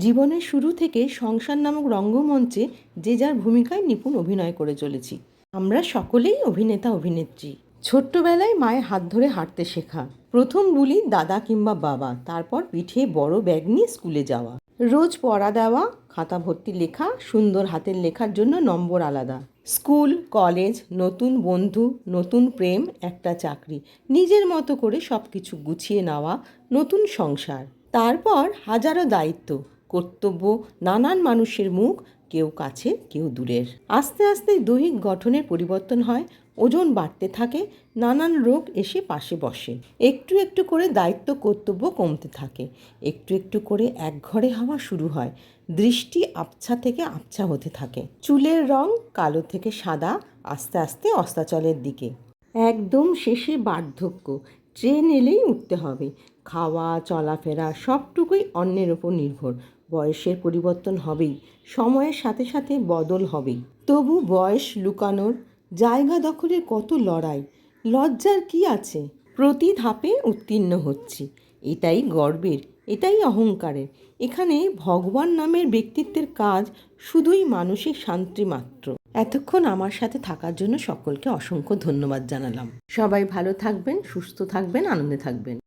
জীবনের শুরু থেকে সংসার নামক রঙ্গমঞ্চে যে যার ভূমিকায় নিপুণ অভিনয় করে চলেছি। আমরা সকলেই অভিনেতা, অভিনেত্রী। ছোট্টবেলায় মায়ের হাত ধরে হাঁটতে শেখা। প্রথম বুলি দাদা কিংবা বাবা, তারপর পিঠে বড় ব্যাগ নিয়ে স্কুলে যাওয়া। রোজ পড়া দেওয়া, খাতা ভর্তি লেখা, সুন্দর হাতের লেখার জন্য নম্বর আলাদা। স্কুল, কলেজ, নতুন বন্ধু, নতুন প্রেম, একটা চাকরি। নিজের মতো করে সব কিছু গুছিয়ে নেওয়া, নতুন সংসার। তারপর হাজারো দায়িত্ব। কর্তব্য নানান মানুষের মুখ, কেউ কাছে, কেউ দূরের। আস্তে আস্তে দৈহিক গঠনের পরিবর্তন হয়, ওজন বাড়তে থাকে, নানান রোগ এসে পাশে বসে। একটু একটু করে দায়িত্ব, কর্তব্য কমতে থাকে। একটু একটু করে একঘরে হওয়া শুরু হয়। দৃষ্টি আবছা থেকে আবছা হতে থাকে। চুলের রং কালো থেকে সাদা, আস্তে আস্তে অস্তাচলের দিকে। একদম শেষে বার্ধক্য। ট্রেন এলেই উঠতে হবে। খাওয়া, চলাফেরা সবটুকুই অন্যের ওপর নির্ভর। বয়সের পরিবর্তন হবেই, সময়ের সাথে সাথে বদল হবেই। তবু বয়স লুকানোর, জায়গা দখলের কত লড়াই, লজ্জার কি আছে? প্রতি ধাপে উত্তীর্ণ হচ্ছি, এটাই গর্বের, এটাই অহংকারের। এখানে ভগবান নামের ব্যক্তিত্বের কাজ শুধুই মানসিক শান্তি মাত্র। এতক্ষণ আমার সাথে থাকার জন্য সকলকে অসংখ্য ধন্যবাদ জানালাম। সবাই ভালো থাকবেন, সুস্থ থাকবেন, আনন্দে থাকবেন।